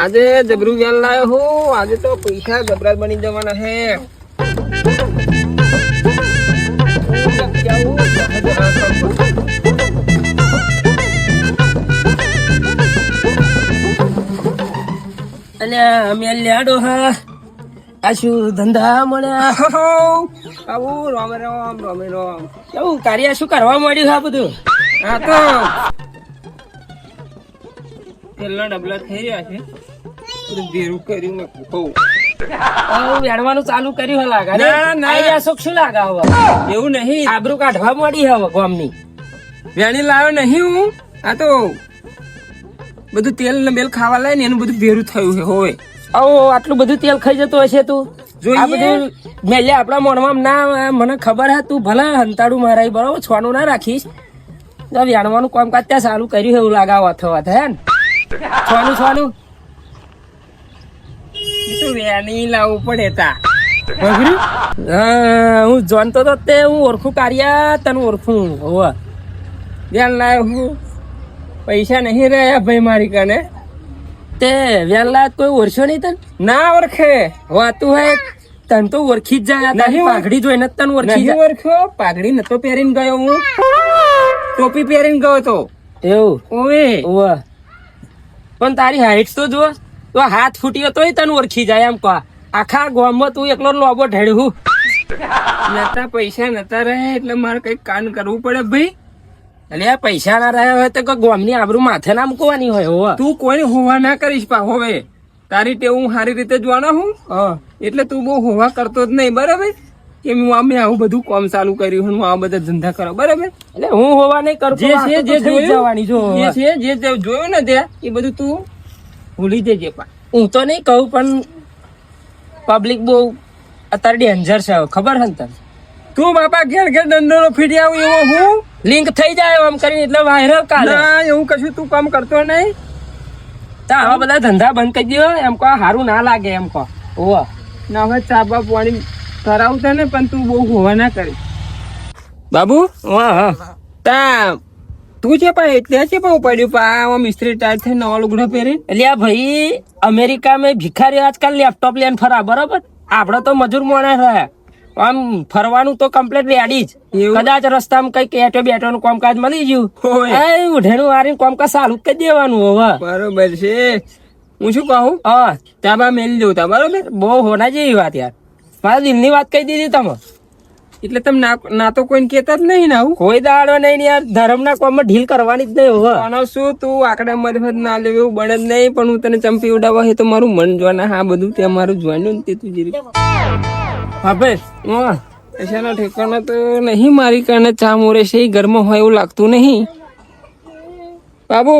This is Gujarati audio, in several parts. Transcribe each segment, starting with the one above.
આજે જબરું વ્યાન લાયો હું. આજે તો પૈસા ગબરાત બની જવાના હે. અને અમે લ્યાડો હા. આ શું ધંધા મળ્યા. આવું રામ રામ રામ રામ. કેવું કાર્ય શું કરવા મળ્યું આ બધું? હા તો. તેલના ડબલા થઈ રહ્યા છે. ભેરું કર્યું કહું વેડવાનું ચાલુ કર્યું હે લાગે. ના, ના. આઈડિયા શોખ શું લાગે હવે? એવું નહીં. આબરૂ કાઢવા મળી હવે ગામની. વેણી લાવ્યો નહીં હું. આ તો. બધું તેલ ને બેલ ખાવા લાય ને એનું બધું ભેરું થયું છે હોય. આવો આટલું બધું તેલ ખાઈ જતો હશે તું? આ બધું મેલે આપણા મોણમાં ના મને ખબર હે તું ભલે હંતાડું મારા બરાબર છોનું ના રાખીશ. તો વેણવાનું કામકાજ ત્યાં સારું કર્યું એવું લાગાવ અથવા હે ને? છોનું છોનું તો વેણી લાવવું પડે તા. હું જાણતો તો તે હું ઓળખું કાર્યા તને ઓળખું હોવા. લાવ્યો હું. પૈસા નહીં રહ્યા ભાઈ મારી કને. તે વેલા કોઈ ઓળખ્યો નહીં તને? ના ઓળખે વાતું હે. તને તો ઓળખી જ જાય. તારી પાઘડી જોઈને ને તને ઓળખી જાય. ઓળખ્યો પાઘડી નતો પહેરીને ગયો હું. ટોપી પહેરીને ગયો તો. એવું? ઓવે. ઓવા પણ તારી હાઈટ તો જો તો હાથ ફૂટ્યો તોય તને ઓળખી જાય એમ કહા આખા ગામમાં તું એકલો લોબો ઢેડ્યું નતા પૈસા નતા રહે એટલે મારે કંઈક કાન કરવું પડે ભાઈ. એટલે પૈસા ના રહ્યા હોય તો કોઈ ગામની આબરૂ માથે ના મૂકવાની હોય હોવા તું કોઈને હોવા ના કરીશ પા હવે. તારી ટેવ હું સારી રીતે જોવાના હું? એટલે તું બહુ હોવા કરતો જ નહીં બરાબર? કે હું આમે આવું બધું કામ ચાલુ કર્યું હું આ બધા ધંધા કરો બરાબર? એટલે હું હોવા નહીં કરતો જે છે જે જોયું જવાની જો જે છે જે જોયું ને તે એ બધું તું ભૂલી જજે પા. હું તો નહીં કહું પણ પબ્લિક બહુ અત્યારે ડેન્જર છે ખબર છે ને તને? તું બાપા ઘેર ઘેર દંડો ફીટી આવું એવો હું? લિંક થઈ જાય આમ કરીને એટલે વાયરલ કાલે. ના એવું કશું તું કામ કરતો નહીં. તા આવા બધા ધંધા બંધ કરી દો એમ કહો સારું ના લાગે એમ કહો. ઓ ના હવે ચા બા પાણી કરાવતા ને પણ તું બહુ હોવા ના કરી. બાબુ? વાહ હા. તા તું છે પા એટલે છે પા પડ્યું પા આવા મિસ્ત્રી ટાઈટ થઈ નવા લુગડા પહેરી એટલે આ ભાઈ અમેરિકા મેં ભિખારી આજકાલ લેપટોપ લઈને ફરા બરાબર? આપણે તો મજૂર માણસ રહ્યા આમ ફરવાનું તો કમ્પ્લીટ રેડી જ? કદાચ રસ્તામાં કંઈક એટો બેટો નું કામકાજ મળી ગયું. ઉઢેનું વારીને કામકાજ સારું કરી દેવાનું હવે. બરોબર છે. હું શું કહું? હા તાબા મેલી દઉં તા બરોબર? બહુ હોના જેવી વાત યાર. મારા દિલની વાત કહી દીધી તમે. એટલે તમે ના તો કોઈને કહેતા જ નહીં ને આવું? કોઈ દાડો નહીં યાર ધર્મના કોમમાં ઢીલ કરવાની જ નહીં હવે. આનો શું તું આકડા મરફત ના લેવું એવું બને જ નહીં પણ હું તને ચંપી ઉડાવવા તો મારું મન જોવાના હા બધું તે મારું જોવાનું ને તે તું જીરી. હા ભાઈ હા પૈસાનો ઠેકાણો તો નહીં મારી કારણે ચા મોરે છે એ ઘરમાં હોય એવું લાગતું નહીં. બાબુ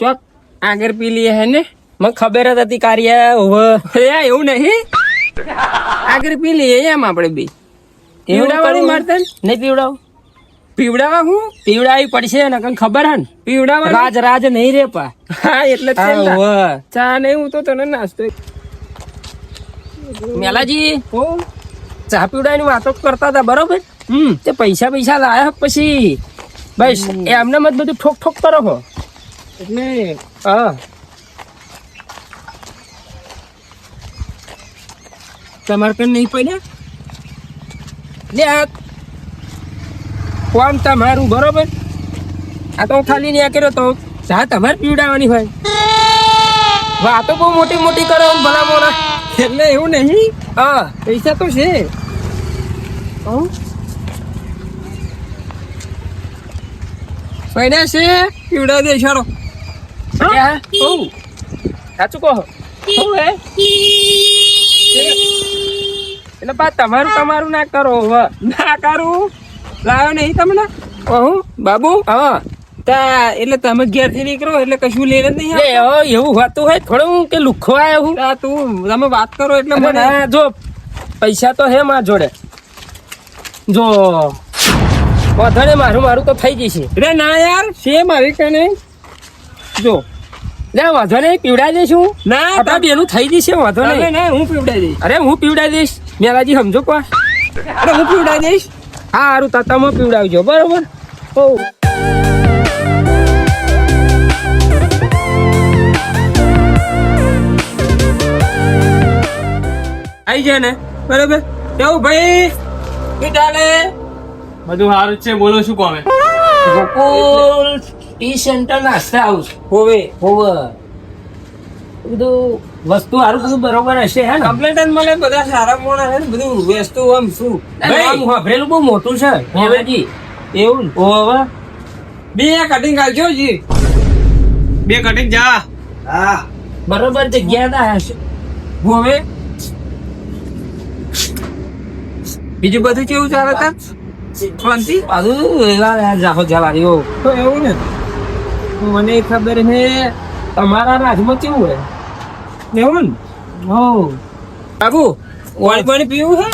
ચોક આગળ પી લઈએ હે ને? મને ખબર જ હતી કાર્ય હવે એવું નહીં. આગળ પી લઈએ એમ આપણે બી. પીવડાવવાની મારતા નહીં પીવડાવ. પીવડાવા હું? પીવડાવી પડશે ને કઈ ખબર હે ને. પીવડાવા રાજ રાજ નહીં રે પા. હા એટલે. ચા નહીં હું તો તને નાસ્તો મેલાજી ચા પીવડાવી વાતો કરતા હતા બરોબર? હમ. તે પૈસા પૈસા લાયા પછી. બસ એમને મત બધું ઠોક ઠોક કરો હો. એટલે? હા. તમારે કઈ નહીં પડ્યા? લે કોમ તમારું બરોબર? આ તો ખાલી નહીં કર્યો તો ચા તમારે પીવડાવવાની હોય. વાતો બહુ મોટી મોટી કરો ભલા મોણા એટલે એવું નહીં. હા. પૈસા તો છે. હો? પડ્યા છે? પીવડા દે ઇશારો સાચું કહો. હે. એટલે બા તમારું તમારું ના કરો ના કરું. લાવ્યો નહીં તમને? કહું બાબુ હા. તા એટલે તમે ઘેરથી નીકળો એટલે કશું લઈને જ નહીં એવું હોતું હોય થોડું કે લુખો આવ્યો હું? તું તમે વાત કરો એટલે મને ના, જો પૈસા તો હે મારા જોડે. જો વધારે મારું મારું તો થઈ જશે રે ના યાર છે મારી કને જો લે વાંધો નહીં પીવડાવી દઈશું ના આપણા બેનું થઈ જશે વાંધો નહીં. ના હું પીવડાવી દઈશ. અરે હું પીવડાવી દઈશ. મેલાજી સમજો કો અરે હું પીવડાવી દઈશ. હા સારું તાતામાં પીવડાવજો બરોબર? આઈ જાય ને? બરાબર? કેવું ભાઈ. શું ચાલે બધું સારું છે બોલો શું કોમે ગોકુલ ટી સેન્ટર નાસ્તા હાઉસ હોવે હોવે. બધું વસ્તુ સારું બધું બરોબર હશે હે ને? કમ્પ્લેટ જ મળે બધા સારા પણ હે બધું વસ્તુ આમ શું? આમ ભાઈ વાપરેલું બહુ મોટું છે હેવેજી એવું ને? હોવે બે કટિંગ આવજો જી બે કટિંગ જા. હા. બરોબર જગ્યા ના હશે. હવે. બીજું બધું કેવું ચાલે તા શાંતિ? બધું જાહો જવારીઓ તો એવું ને. મને ખબર છે તમારા રાજમાં કેવું હોય એવું ને? હો. બાબુ પાણી પાણી પીવું છે?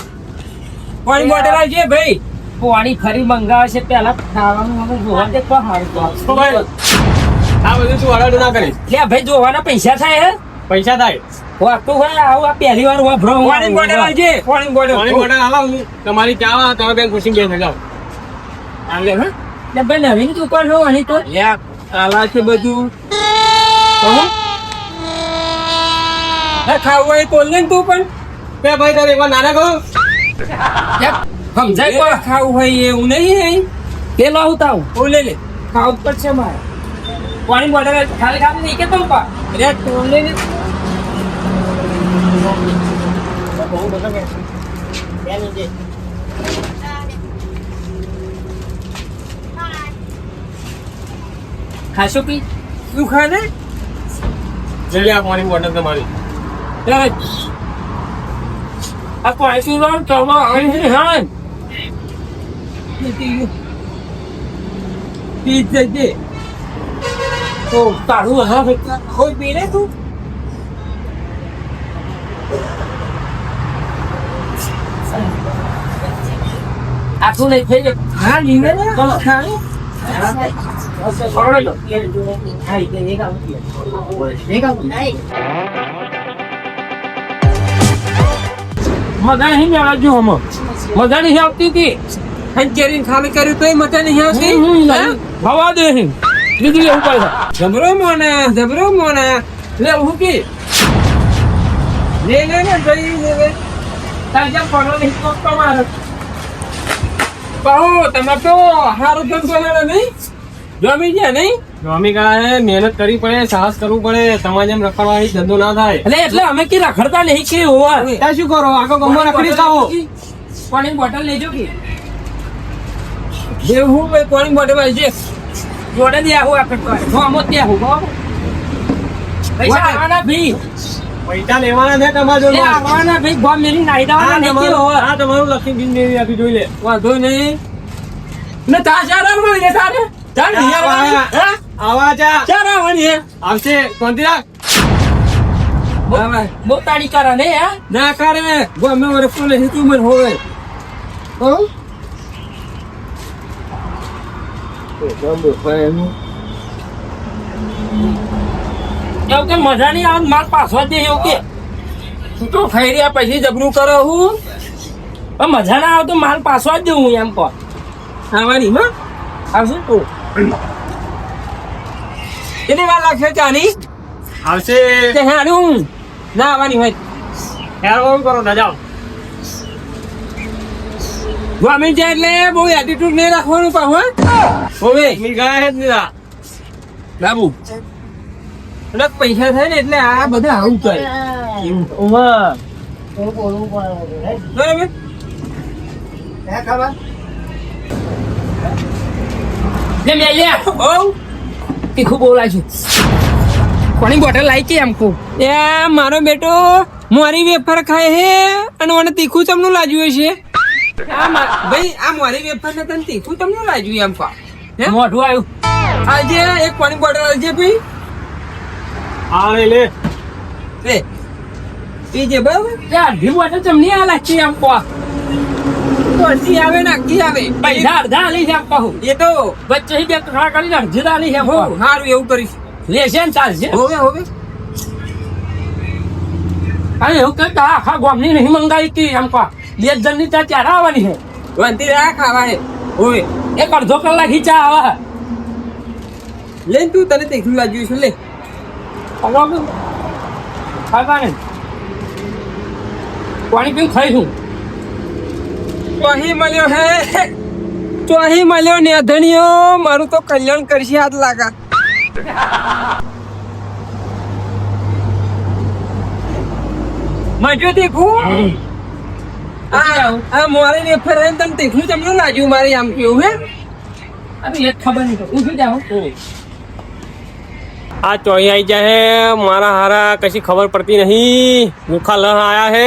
પાણી બોટલ આવજે ભાઈ. પાણી ફરી મંગાવે છે પેલા ખાવાનું હવે જોવા દે તો હારું તો. ભાઈ આ બધું શું હરાડું ના કરીશ. લે ભાઈ જોવાના પૈસા થાય હે? પૈસા થાય. વાગતું હોય આવું આ પહેલી વાર વાપરો પાણી બોટલ આવજે પાણી બોટલ પાણી બોટલ આલો તમારી ચા તમે બેન ખુશી બેન જાઓ. આવે હે? નવીન દુકાન હો અહીં તો. યા આલા છે બધું. કહું ના ખાવું હોય તો લે ને તું પણ? બે ભાઈ તારે એકવાર નાના કહો. સમજાય ખાવું હોય એવું નહીં હે. તે આવું તાવ. ઓ લે લે. ખાવું પડશે મારે. પાણી બોટલ ખાલી ખાલી નહીં કે તો પા અરે ખાશો પી? શું ખાય ને? જલ્દી આ પાણી તમારી. આ પાણી શું ચલો અહીં હા પી જજે. તો તારું હા કોઈ પી તું. આટલું નહીં થઈ જાય હા લીધે ને? ચલો. ખા લે. મજા નહીં મેળવજો હમો મજા નહીં આવતી હતી. હંચેરીને ખાલી કર્યું તોય મજા નહીં આવતી? હવા દે બીજું એવું પડે જબરો મોને જબરો મોને. લે હું કી? લે લે ને જઈ લે લે. તાર પડો નહીં તો તમારે કહો તમે તો હારું ધંધો હેડે નહીં? જમી ગયા નહીં? મહેનત કરવી પડે સાહસ કરવું પડે તમારે જેમ રખડવાની ધંધો ના થાય. એટલે એટલે અમે કે રખડતા નહીં કે હોવા ત્યાં શું કરો? આખો ગમો રખડી ખાઓ. પાણી બોટલ લેજો કે. જે હું ભાઈ? પાણી બોટલ જે? જોડે દે આવું આપણે હું આમ જ દે આવું પૈસા આના ભાઈ પૈસા લેવાના છે તમારે જોડે? આવવાના ભાઈ ગોમ મેલી નાઈ આ દેવાના નહીં કે તમારું હોવા આ તમારું લખી બિન દેવી આપી જોઈ લે. વાંધો નહીં. ને તા ચાર આવવાની રે તારે ચાલ નહીં આવવાની? હા? આવા જા. ચાર આવવાની હે? આવશે. કોંતી રાખ. તાળી કરે ને હા? ના કરે ગમે વરે ફોને હિતુ મન હોવે. હો એવું કે મજા નહીં આવે માર પાછો દે એવું કે. તું તો ખાઈ રહ્યા પછી જબરું કરો હું. પણ મજા ના આવે તો માલ પાછો જ દઉં હું એમ પણ આવવાની હા. આવશે? તો કેટલી વાર લાગશે ચાની? આવશે. તે હારું ના આવવાની હોય. હેર ઓમ કરો ના જાઓ. ગ્વામીન જાય એટલે બહુ એટીટ્યુડ નહીં રાખવાનું પણ હોય હવે ગાય હે જ નહીં બાબુ એટલે પૈસા થાય ને એટલે આ બધા આવું કરે. મે તીખું બોલાય છે પાણી બોટલ લાવી કે એમ કહું? એ મારો બેટો મારી વેફર ખાય હે અને મને તીખું તમને લાગ્યું છે આ ભાઈ આ મારી વેફર ને તને તીખું તમને લાગ્યું એમ હે? મોઢું આવ્યું આજે એક પાણી બોટલ આવજે ભાઈ? આ લે. લે પીજે બરાબર? યાર અડધી બોટલ ચમની આ લાગતી આમ કહો તો અડધી આવે ને કી આવે. પૈસા અડધા લઈ છે કહો કહું એ તો વચ્ચે બે ત્રણ કરીને અડધી આલી છે એમ હો સારું એવું કરીશ. લેશે ને ચાલશે હોવે હોવે. અરે એવું કે આખા ગામની નહીં મંગાવી કે એમ કહો બે જણની ત્યાં ચાર આવવાની છે. વંતી રહ્યા ખાવા હે. ઓય એક અડધો કલાક ચા આવે. લે તું તને દેખલું લાગ્યું છે લે. પાણી પીવું ખાઈશું. અહીં મળ્યો હે. ચોહી મળ્યો ને અધણીઓ. મારું તો કલ્યાણ કરશે હાથ લાગા. મજો આ આ મોરે ને ફરાઈને તને દેખલું તમને લાગ્યું મારે આમ કેવું હે. અરે એક ખબર નહીં. તો જાઓ આ ચોઈ આવી જાય હે મારા હારા કશી ખબર પડતી નહીં. ભૂખા લહ આયા હે.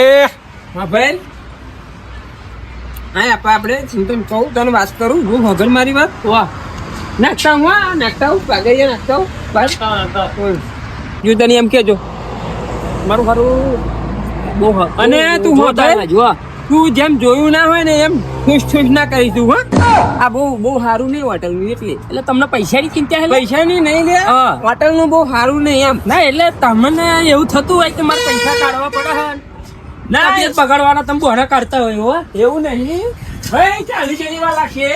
હા ભાઈ. હા આપા આપણે ચિંતન કહું તને વાત કરું હું વગર મારી વાત? વાહ. નાખતા હું હા નાખતા હું પાગડિયા નાખતા હું. બસ. જો તને એમ કેજો મારું ખરું બહુ અને તું હોતા. જો તું જેમ જોયું ના હોય ને એમ ખુશ ખુશ ના કરી તું હા. આ બહુ બહુ સારું નહીં હોટલનું એટલે. એટલે તમને પૈસાની ચિંતા છે? પૈસાની નહીં લે. હોટલનું બહુ સારું નહીં એમ. ના એટલે તમને એવું થતું હોય કે મારે પૈસા કાઢવા પડે ના તબિયત બગાડવાના તમે બહાના કાઢતા હોય હો. એવું નહીં. ભાઈ ચાલી જેવી વાળા લાગશે.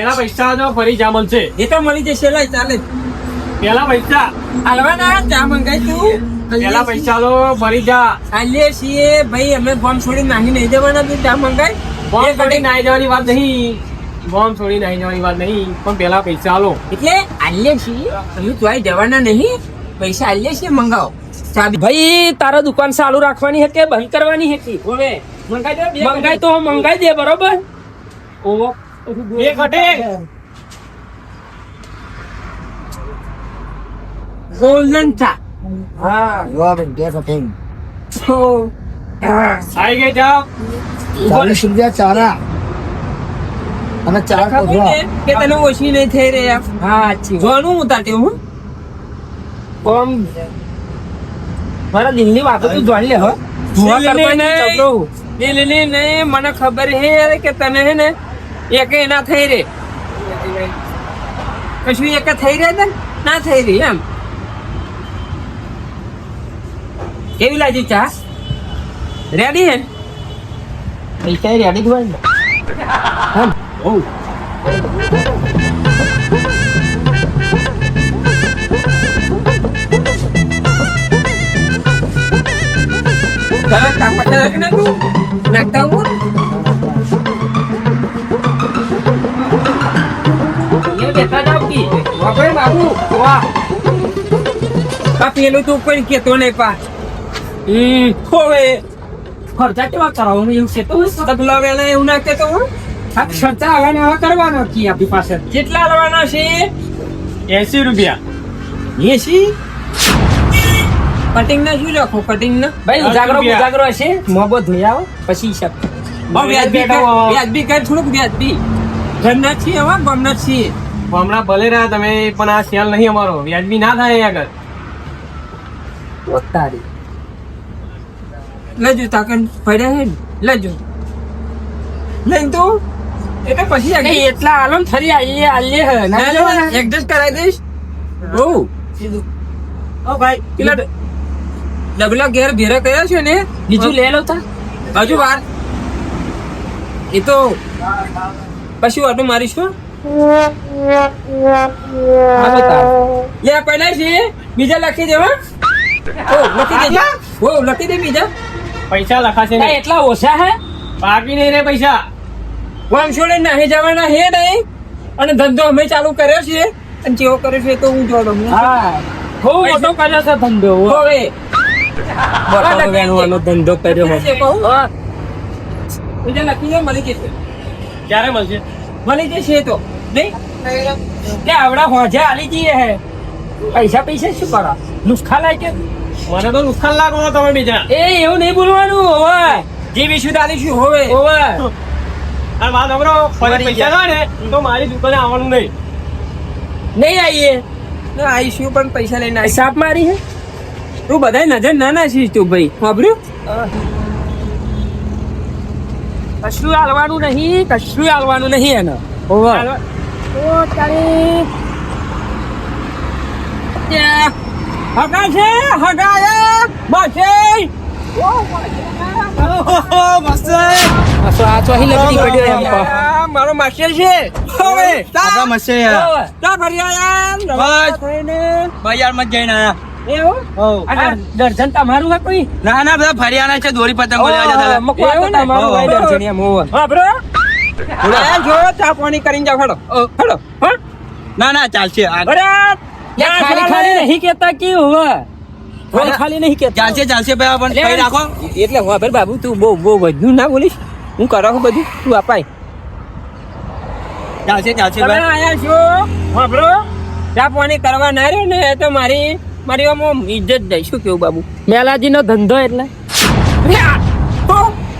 એના પૈસા ફરી જા મળશે. એ તો મળી જશે લે ચાલે. પેલા પૈસા. હાલવાના ચા મંગાઈ તું? પેલા પૈસા તો ભરી જા. હાલીએ છીએ. ભાઈ અમે બોમ્બ છોડી નાહી નહીં જવાના તું ચા મંગાઈ? બોમ્બ છોડી નાહી જવાની વાત નહીં. બોમ્બ છોડી નાહી જવાની વાત નહીં. પણ પેલા પૈસા આલો. એટલે આલીએ છીએ. અમે તો જવાના નહીં. પૈસા હાલીએ છીએ મંગાવો. ભાઈ તારા દુકાન ચાલુ રાખવાની હે કે બંધ કરવાની હે કે? હવે મંગાઈ દે મંગાઈ તો મંગાઈ દે બરોબર? ઓવો. બે ઘટે ગોલ્ડન thing. So, આવી ગઈ જા ચાલીસ રૂપિયા ચારા. અને ચાર કે તને ઓછી નહીં થઈ રહી એમ? હા સાચી જોનું જોવાનું હું? આમ મારા દિલની વાતો તું જાણી લે હો. જોવા કરતો. દિલની નહીં મને ખબર હે કે તને હે ને એક ના થઈ રે. કશું એક થઈ રહે ને? ના થઈ રહી એમ. કેવી લાગી ચા રેડી હે ને? પૈસા રેડી જ હોય ને તારા કાપડ નાખ ને તું નાખતા હું એ બેઠા જાવ કી બાપરે બાબુ વાહ આ પેલું તું કોઈ કેતો નહીં પા હમ હોવે ખર્ચા કેવા કરાવવાનું એવું છે તો તબલા વેલા એવું ના કેતો હું આ ખર્ચા ને હવે કરવાનો કી આપણી પાસે. કેટલા લેવાના છે? એસી રૂપિયા. એસી? કટિંગ ના શું રાખો? કટિંગ ના? ભાઈ ઉજાગરો. ઉજાગરો હશે? મોબો ધોઈ આવો પછી હિસાબ વ્યાજબી વ્યાજબી કઈ થોડુંક વ્યાજબી. ઘરના છીએ હવે ગામના છીએ. હમણાં ભલે રહ્યા તમે પણ આ સેલ નહીં અમારો. વ્યાજબી ના થાય આગળ. તારી લેજો તાકન પડ્યા હે લેજો. લઈને તો? એટલે પછી આગળ એટલા આલો ને ફરી આવીએ આલીએ હે. એડજસ્ટ કરાવી દઈશ. બહુ ઓ ભાઈ પેલા ડબલા ઘેર ભેરા કર્યા છે ને? બીજું લે લો તા. હજુ વાર. એ તો પછી ઓટો મારીશું. લે પહેલા છે. બીજા લખી દેવા ઓ લખી દેજો. ઓ લખી દે બીજા. પૈસા લખાશે નહીં. એટલા ઓછા હે? બાકી નહીં રે પૈસા. વામ છોડે નાહી જવાના હે નહીં. અને ધંધો અમે ચાલુ કર્યો છે. અને જેવો કર્યો છે તો હું જોડો હા. બહુ મોટો કર્યો છે ધંધો હવે. બટાકા વેણવાનો ધંધો કર્યો. હા. બીજા લખી મળી જશે. ક્યારે મળશે? મળી જશે તો. નહીં? કે આવડા હોજે આલી જઈએ હે. પૈસા પૈસા શું કરા? નુસ્ખા લાય કે મને તો નુકસાન લાગો તમે બીજા. એ એવું નહીં બોલવાનું હવે. જે વિશું દાલીશું હોવે. ઓવે અને વાત ફરી પૈસા ના ને તો મારી દુકાને આવવાનું નહીં. નહીં આવીએ ના આવીશું પણ પૈસા લઈને આવી સાપ મારી હે? તું બધાય નજર ના નાખીશ તું ભાઈ વાપર્યું કશું હાલવાનું નહીં કશું હાલવાનું નહીં એને. ઓ તારી. હગા છે હગાયા. મારો માસ્ટર છે હવે આપણા મસ્સે ઓવે. તા ફરી આયા બસ. થઈને બજારમાં જઈને આયા એવું હોવ. આ દર્શન તમારું હે કોઈ ના ના બધા ફરિયાના છે દોરી પતંગ લેવા જતા હતા. મકવા તો એવું ને? તમારું હોય હોવ. દર્શન એમ હોવે. હા બ્રો આ જો ચા પાણી કરીને જાવ હેડો હેડો હા ના ના ચાલશે ખાલી ખાલી નહીં કેતા કે હવે ખાલી ખાલી નહીં કેતા ચાલશે ચાલશે ભાઈ પણ કઈ રાખો. એટલે હું ભાઈ બાબુ તું બહુ બહુ વધુ ના બોલીશ. હું કરાવું બધું? તું અપાય ચાલશે ચાલશે ભાઈ. આયા છો? વાપરો. ચા પાણી કરવા ના રહ્યો ને તો મારી મારી આમ ઇજ્જત જાય. શું કેવું બાબુ? મેલાજી નો ધંધો એટલે.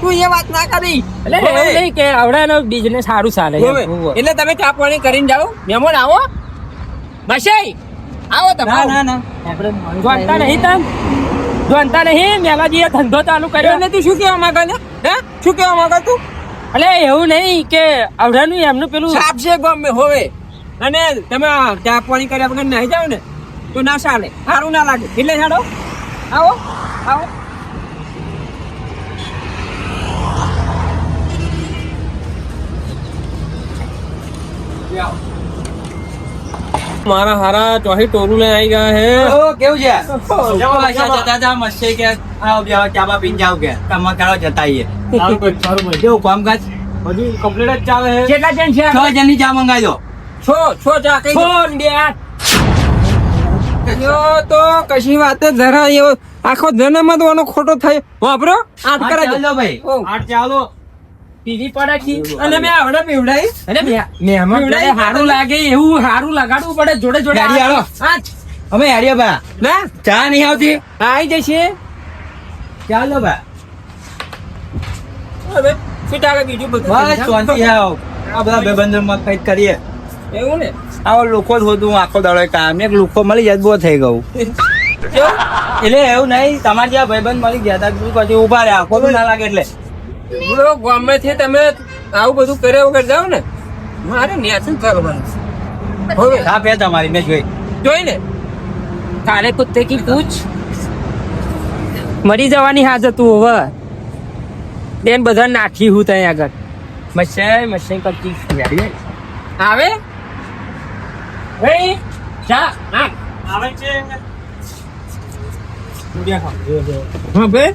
તું એ વાત ના કરી. એટલે એવું નહીં કે આવડાનો બિઝનેસ સારું ચાલે. એટલે તમે ચા પાણી કરીને જાઓ. મહેમાન આવો. બસાઈ આવો તમે ના ના ના. જોનતા નહીં તમ જોનતા નહીં મેલાજીએ ધંધો ચાલુ કર્યો. ને તું શું કહેવા માંગે ને હે? શું કહેવા માંગે તું? એટલે એવું નહીં કે અવડાનું એમનું પેલું સાપ છે ગમે હોવે. અને તમે આ ચા પાણી કર્યા વગર નહીં જાવ ને તો ના ચાલે. સારું ના લાગે. એટલે છાડો આવો આવો. મારા હારા ચોહી ટોરું લઈને આવી ગયા હે. ઓ કેવું છે? જવા પાછા જતા હતા મસ્સે કે આવો બેહો ચાબા પીને જાવ કે તમારે કાળો જતા આવીએ કેવું કામકાજ? બધું કમ્પ્લીટ જ ચાલે છે કેટલા જણ છે છ જણની ચા મંગાવી દો છો છો ચા કઈ. ફોન બે યો તો કશી વાત જરા એવો આખો જન્મ તો ખોટો થયો. વાપરો આઠ કરા ચાલો ભાઈ. આઠ ચાલો પીધી પડે કી? અને મેં આવડે પીવડાઈ. અને મે- મહેમાન જોડે સારું લાગે એવું સારું લગાડવું પડે જોડે જોડે ગાડી. આઠ અમે હેડીએ બા. ના? ચા નહીં આવતી? આવી જશે. ચાલો બા. હવે ફીટ આવે બીજું બધું બસ શાંતિ આવ આ બધા ભાઈબંધો માં કંઈક કરીએ. એવું ને? આવો લોકો જ હોતું આખો દાડો કામ એક લોકો મળી જાય બહુ થઈ ગયું. એટલે એવું નહીં તમારે જ્યાં ભાઈબંધ મળી ગયા હતા તું પછી ઊભા રહ્યા આખો ના લાગે એટલે. બોલો ગામેથી તમે આવું બધું કર્યા વગર જાઓ ને મારે ન્યાસન કરવાનું હવે. હા પે તમારી મેં જોઈ. જોઈ ને? કાલે કુત્તે કી પૂછ મરી જવાની હાજર તું હવે. બેન બધા નાખી હું ત્યાં આગળ. મસાઈ મસાઈ કરતી આવે? ભાઈ જા આવે છે? હા ભાઈ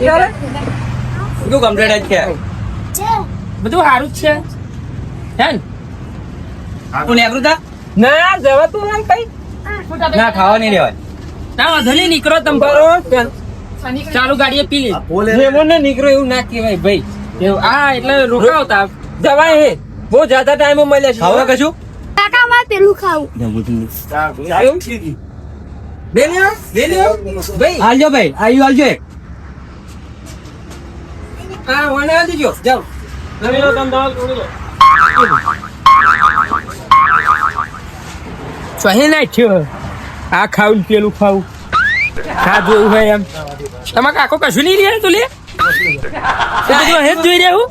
ચાલે બધું સારું જ છે ને? તું નેકરું તા ના કઈ ના ખાવા નહીં લેવાય ના વાંધો નીકળો તમ બરો ચાલુ ગાડીએ પી લે. જેવો ને નીકળો એવું ના કહેવાય ભાઈ. આ એટલે રોકાવતા. જવાય હે. બહુ જ્યાદા ટાઈમ મળે છે. હવે કશું? કાકા માં પેલું ખાવું? લઈ લ્યો. ભાઈ હાલજો ભાઈ. આયુ હાલજો એક. આ વાને આ દીજો જાઓ. નવી લો તમે દવા તોડી લો. સહી નાખ્યો આ ખાવું ને પેલું ખાવું. હોય એમ. તમારે કાકો કશું નહીં લે તું લે? બધું હે જોઈ રહ્યું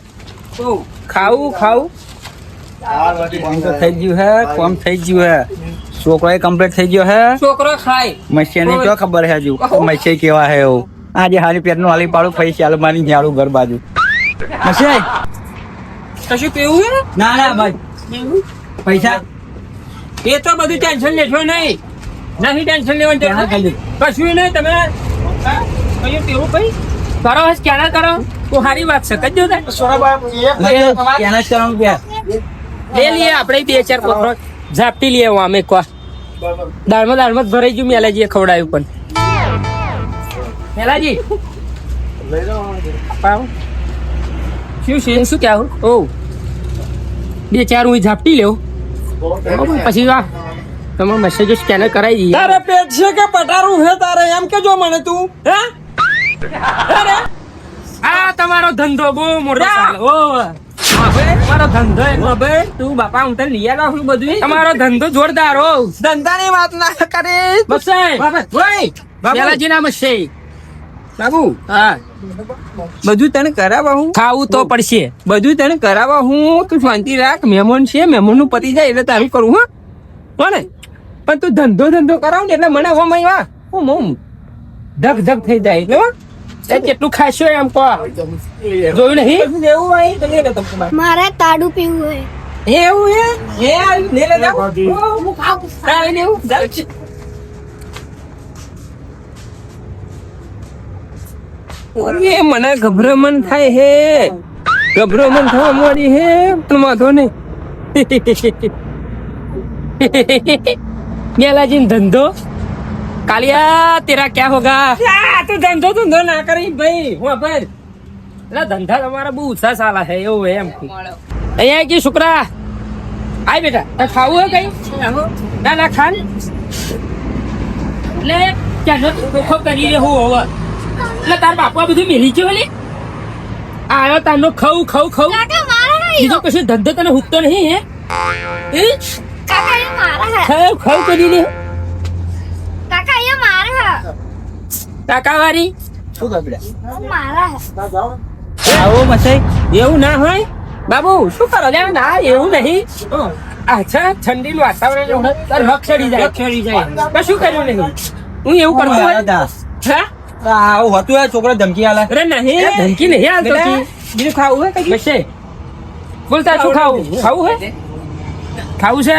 ખાવું ખાવું. થઈ ગયું હે કોમ થઈ ગયું હે. છોકરો કમ્પ્લીટ થઈ ગયો હે. છોકરો ખાય. ક્યાં ખબર હે હજુ? મસી કેવા હે એવું. આજે હારી પેટનું હાલી પાડું ફરી ચાલ મારી ઝાડું ઘર બાજુ. મસી કશું કેવું ના ના ભાઈ. પૈસા? એ તો બધું ટેન્શન લેશો નહીં. નહીં ટેન્શન લેવાનું ટેન્શન ખાલી? કશું નહીં તમે કયું તેવું ભાઈ કરો હસ ક્યાં કરો? તો સારી વાત છે કજો તાર કેના જ કરવાનું લે લઈએ આપણે બે ચાર કોકરો ઝાપટી લઈએ અમે એક વાર. દાળમાં દાળમાં ભરાઈ ગયું મેલાજીએ ખવડાવ્યું પણ. મેલાજી. શું છે? શું કહેવું ઓ બે ચાર હું ઝાપટી લેવું પછી આ તમે મેસેજો સ્કેનર કરાવી દઈએ તારે પેટ છે કે પટારું છે તારે? એમ કે જો મને તું હે? અરે આ તમારો ધંધો બહુ મોટો. ચાલે. ઓ તમારો ધંધો એનો ભાઈ તું બાપા હું તને લઈ આવ્યા બધું તમારો ધંધો જોરદાર હો. ધંધાની વાત ના કરે બસાય ભાઈ મેલાજી ના મસાઈ બાબુ હા. બધું તને કરાવવા હું? ખાવું તો પડશે. બધું તને કરાવવા હું? તું શાંતિ રાખ. મહેમાન છે મહેમાનનું પતિ જાય એટલે તારું કરું હા? ને પણ તું ધંધો ધંધો કરાવ ને એટલે મને હોમ આવ્યા હું મોમ ધક ધક થઈ જાય એટલે કેટલું ખાશો એમ કો જોયું નહીં? એવું હોય મારે. તાડું પીવું હોય. એવું હે? હે આ લે હું એવું. મને ગભરામણ થાય હે. ગભરામણ થવા મળી હે પણ વાંધો નહીં. મેલાજી ધંધો? કાલિયા તેરા ક્યાં હોગા? આ તું ધંધો ધંધો ના કરી ભાઈ હું ભાઈ. એટલે ધંધા તમારા બહુ ઉત્સાહ સાલા છે એવું એમ. અહીંયા કે છોકરા. આય બેટા તારે ખાવું હે કઈ? ના ના ખાન. એટલે ક્યાં ચોખ્ખો કરી દે હું હવે. એટલે તાર બાપા બધું મેલી છે ઓલી આયો તારનો ખવ ખવ ખવ કાકા મારા હે બીજો કશું ધંધો તને હુકતો નહીં હે? મારા હે ખવ ખવ કરી દે કાકા એ મારા હે કાકાવારી. શું કપડા મારા આવો મસાઈ. એવું ના હોય? બાબુ શું કરો? લે ના એવું નહીં. અચ્છા ઠંડીનું વાતાવરણ એવું હોય, તાર રગ ચડી જાય. ચડી જાય. તો શું કર્યું નહીં? હું એવું કરતો દાસ હા? આવું હતું યાર છોકરો ધમકી આલે. અરે નહીં ધમકી નહીં આલતો બીજું ખાવું હે કઈ? બસે બોલતા શું ખાવું? ખાવું હે ખાવું છે?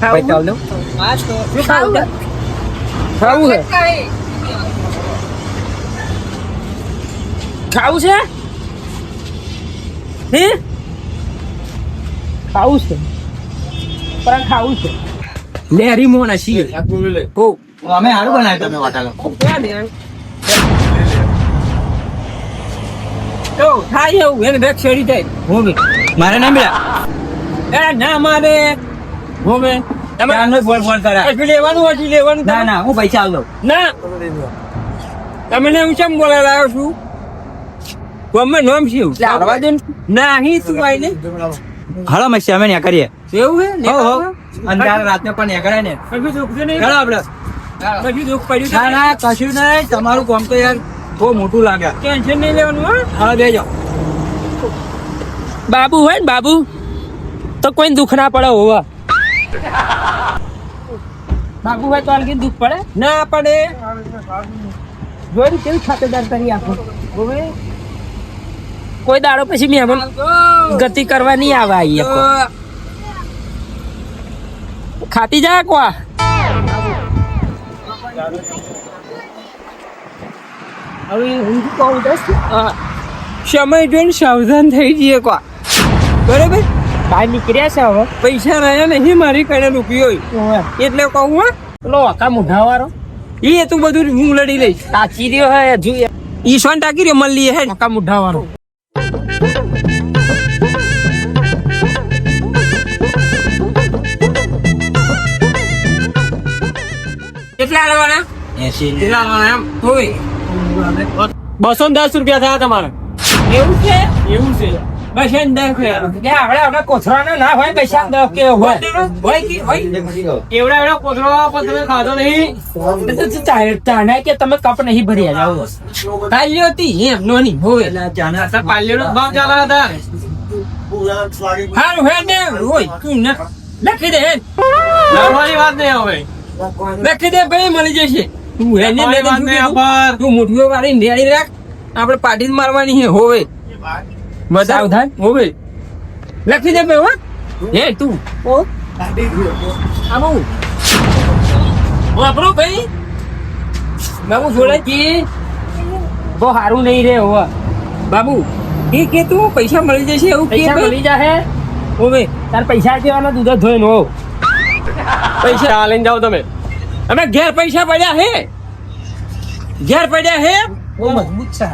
ભાઈ ચાલ ખાવું છે? ખાવું છે? હે? ખાવું છે. પણ ખાવું છે. લેરી મોન હસી હો અમે હારું બનાવ્યું તમે વાટાલો તો થાય એવું એને છેડી જાય હોવે મારે ના મળ્યા ના મારે હોવે તમે આનો ફોન ફોન કર્યા. હજુ લેવાનું હજુ લેવાનું ના ના હું પૈસા આલ દઉં. ના. તમને હું કેમ બોલા લાવ્યો છું? ગમે નોમ છે એવું દે ને. નહીં તું આઈને હળો મસ્તી અમે ન્યા કરીએ. એવું હે? હો હો. અંધાર રાતને પણ ન્યા કરે ને. કશું દુઃખ નહીં? ચાલો આપણે. કશું દુઃખ પડ્યું ના ના કશું નહીં. તમારું કામ તો યાર બહુ મોટું લાગે. ટેન્શન નહીં લેવાનું હા. બે જાઓ. બાબુ હોય ને બાબુ? તો કોઈ દુઃખ ના પડે હોવા. બાબુ હોય તો આલગી દુઃખ પડે? ના પડે. જોઈ કેવી ખાતેદાર કરી આપો. કોઈ દાડો પછી મહેમાન ગતિ કરવા નહીં આવે આઈ ખાતી જાય કોા હવે હું કહું દસ? સમય જોઈને સાવધાન થઈ જઈએ કો બરાબર? બહાર નીકળ્યા છે હવે. પૈસા રહ્યા નહીં મારી કડે રૂપિયો એટલે કહું હા. પેલો આખા મુઢા વાળો એ તું બધું હું લડી લઈશ. તાચી રહ્યો હે હજુ ઈ ટાકી રહ્યો મળી હે. આખા મુઢા વાળો કેટલા લેવાના? એસી લેવાના એમ? હોય બસો ને દસ રૂપિયા થયા તમારે. એવું છે? એવું છે. બસ એને દેખ યાર. આપણે આપણે કોથળાનો ના હોય કે હોય. હોય કે હોય? એવડા એવડા કોથળો પણ ખાધો નહીં. તો કે તમે કપ નહીં હતી હોય આ ભાવ ચાલે હતા. હારું હે ને હોય તું ને. લખી દે હે વાત નહીં હવે લખી દે ભાઈ મળી જશે. તું હે ને. તું મુઠીઓ વાળી રેડી રાખ. આપણે પાટી મારવાની છે હોવે બધા સાવધાન. હોવે લખી દે ભાઈ હો. હે તું. આવું. વાપરો ભાઈ? બાબુ સોલંકી બહુ સારું નહીં રે હોવા બાબુ એ કે તું પૈસા મળી જશે એવું કે? મળી જાહે ઓવે તાર પૈસા દેવાના દૂધ ધોઈને હો પૈસા લઈને જાઓ તમે. અમે ઘેર પૈસા પડ્યા હે. ઘેર પડ્યા હે. ઓ મજબૂત છે.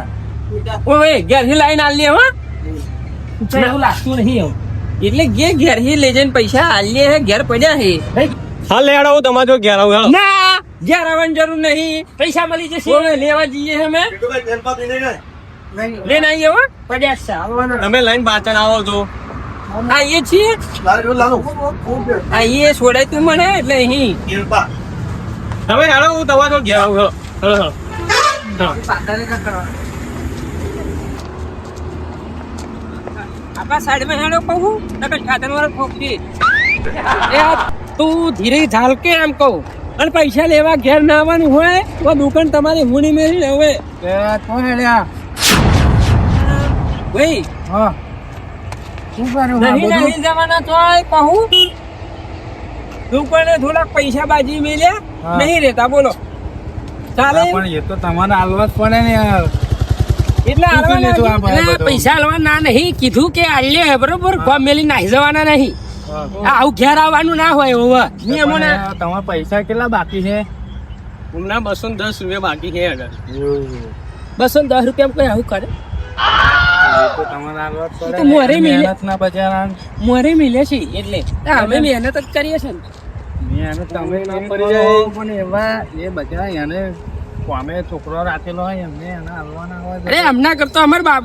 ઓવે ઘેરથી લાઈન આલી હો. એવું લાગતું નહીં એવું. એટલે ઘેર ઘેરથી લઈ જઈને પૈસા આલીએ હે ઘેર પડ્યા હે. હા હું તમારે જો ઘેર આવું ના ઘેર આવવાની જરૂર નહીં. પૈસા મળી જશે. લેવા જઈએ અમે. હો પડ્યા છે તમે લઈને પાછળ આવો છો. આવીએ છીએ છોડાય તું મને એટલે અહીં. હવે હેડો હું તમારે ઘેર આવું હેડો. હેડો. આપણા હેડો કહું નકર સાધન વાળા ઠોકતી એ તું ધીરે ઝાલકે એમ કહું. અને પૈસા લેવા ઘેર ના આવવાનું હોય તો દુકાન તમારી હવે. તો હેડ્યા ભાઈ હા. શું કર્યું? નહીં નહીં જવાના તો કહું. દુકાને થોડાક પૈસા બાજી મેલ્યા. નહીં રહેતા બોલો. ચાલે? પણ એ તો તમારે હાલવા જ પડે ને યાર. એટલે? પૈસા આલવા ના નહીં. કીધું કે આલ્યો બરોબર? ગોમ મેલી નાહી. જવાના નહીં આવું ઘેર આવવાનું ના હોય હવે. નિયમો ના. તમારા પૈસા કેટલા બાકી છે? હમણાં બસો ને દસ રૂપિયા બાકી છે આગળ. બસો ને દસ રૂપિયા કોઈ આવું કરે. મોરે મિલે. મહેનત ના બચારા મોરે મિલે છે એટલે. અમે મહેનત જ કરીએ છીએ તમે ના પડી જાય પણ એવા એ બધા એને કોમે છોકરો રાખેલો હોય એમને એને હાલવાના હોય અરે હમણાં કરતો અમાર બાપ.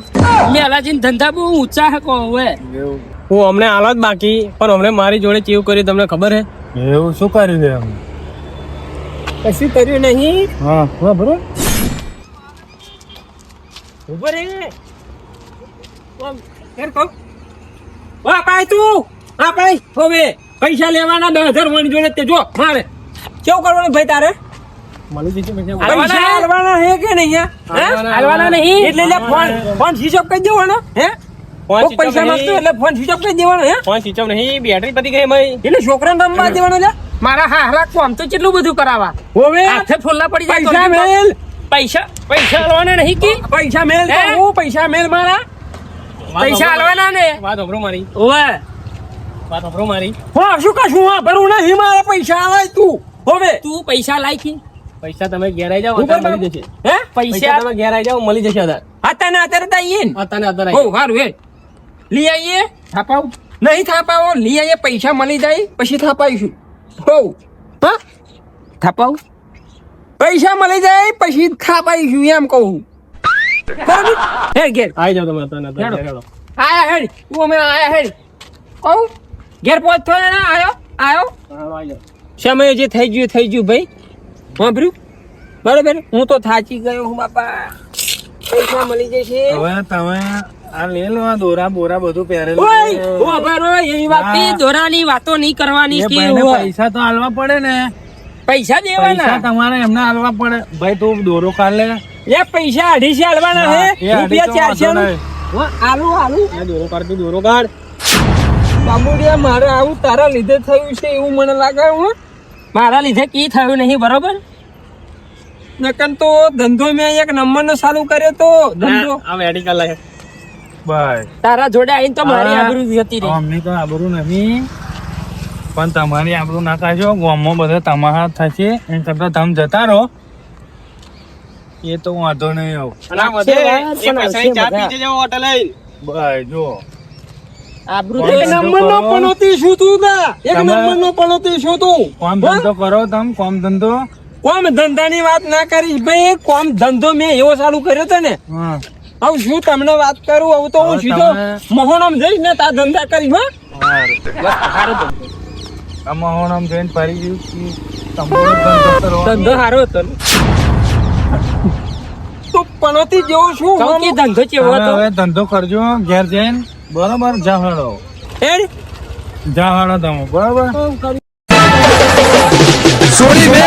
મેલાજી ધંધા બહુ ઊંચા હકો હવે. હું અમને હાલત બાકી પણ અમને મારી જોડે ચીવ કર્યું તમને ખબર હે? એવું શું કર્યું છે એમ? કશું કર્યું નહીં. હા બરોબર. ઊભો રે. ઓમ, કહું. વાહ પાય તું. હા પાય હવે પૈસા લેવાના દસ હજાર વણ જોડે તે જો મારે. કેવું કરવાનું ભાઈ તારે? મળી જશે પૈસા પૈસા હાલવાના હે કે નહીં હે? હે? હાલવાના નહીં. એટલે લે ફોન ફોન સ્વિચ ઓફ કરી દેવાનો હે? કોક પૈસા માંગતો એટલે ફોન સ્વિચ ઓફ કરી દેવાનો હે? ફોન સ્વિચ ઓફ નહીં. બેટરી પતી ગઈ ભાઈ એટલે છોકરાને રમવા દેવાનો લે મારા હારા કોમ તો કેટલું બધું કરાવા હવે. હાથે ફોલ્લા પડી જાય પૈસા તો મેલ. પૈસા પૈસા આલવાના નહીં કે? પૈસા મેલ હે? પૈસા મેલ મારા. પૈસા આલવાના ને? વાત મારી. ઓવે વાત ઓભરો મારી. હો શું કશું? હા ભરું નહીં મારા પૈસા આલાય તું. હવે. તું પૈસા લાયકી પૈસા તમે ઘેર આવી જાઓ ઉપર અત્યારે મળી જશે. હે? પૈસા તમે ઘેર આવી જાઓ મળી જશે અત્યારે અત્યારે અત્યારે તો આવીએ ને અત્યારે અત્યારે ઓ હારું હે. લઈ આવીએ થાપાવ? નહીં થાપાવો લઈ આવીએ પૈસા મળી જાય પછી થાપાઈશું. હો હા? થાપાવ? પૈસા મળી જાય પછી થાપાઈશું એમ કહું બરાબર? હે ઘેર. આવી જાઓ તમે અત્યારે હેડો. આયા હેડ. તું અમે આયા હેડ. કહું ઘેર પહોંચતો ને આયો આયો. સમય જે થઈ ગયું થઈ ગયું ભાઈ. વાપર્યું બરાબર. હું તો થાચી ગયો હું બાપા. પૈસા મળી જશે. હવે તમે આ લે લો આ દોરા બોરા બધું પહેરેલું ઓય છે. વાપરો એવી વાત કે દોરાની વાતો નહીં કરવાની કે પૈસા તો આલવા પડે ને. પૈસા પૈસા તમારે એમને હાલવા પડે. ભાઈ તું દોરો કાઢ લે એ પૈસા અઢીસો આલવાના છે. રૂપિયા ચારસો આલુ આલુ દોરો કાઢ તું દોરો કાઢ. બાબુડિયા મારે આવું તારા લીધે થયું છે એવું મને લાગે હું. મારા લીધે કી થયું નહીં બરોબર? નકન તો ધંધો મેં એક નંબર નો ચાલુ કર્યો તો ધંધો. આ મેડિકલ લાગે. ભાઈ. તારા જોડે આવીને તો મારી આબરૂ જતી રહી. અમને તો આબરૂ નહીં પણ તમારી આબરૂ ના કાઢો ગામમાં બધા તમારા થશે એમ કરતા તમે જતા રહો. એ તો વાંધો નહીં આવું. અને આ એ પૈસાની ચા પી જજો હોટલ ભાઈ જો. એક તો નંબર નો પનોતી શું તું ના? એક નંબર નો પનોતી શું તું? કામ ધંધો કરો તમે? કામ ધંધો? કોમ ધંધાની વાત ના કરીશ ભાઈ કોમ ધંધો મેં એવો ચાલુ કર્યો તો ને. હવે શું તમને વાત કરું? હવે તો હું સીધો તમે- જઈશ ને તા ધંધા કરીશ હા? આમાં હું ફરી ગયું ધંધો સારો હતો તું પનોતી જેવો શું ધંધો હતો? હવે ધંધો કરજો ઘેર જઈને. બરોબર જાહાડો એડ. જાહાડો તમે બરાબર? સોરી બે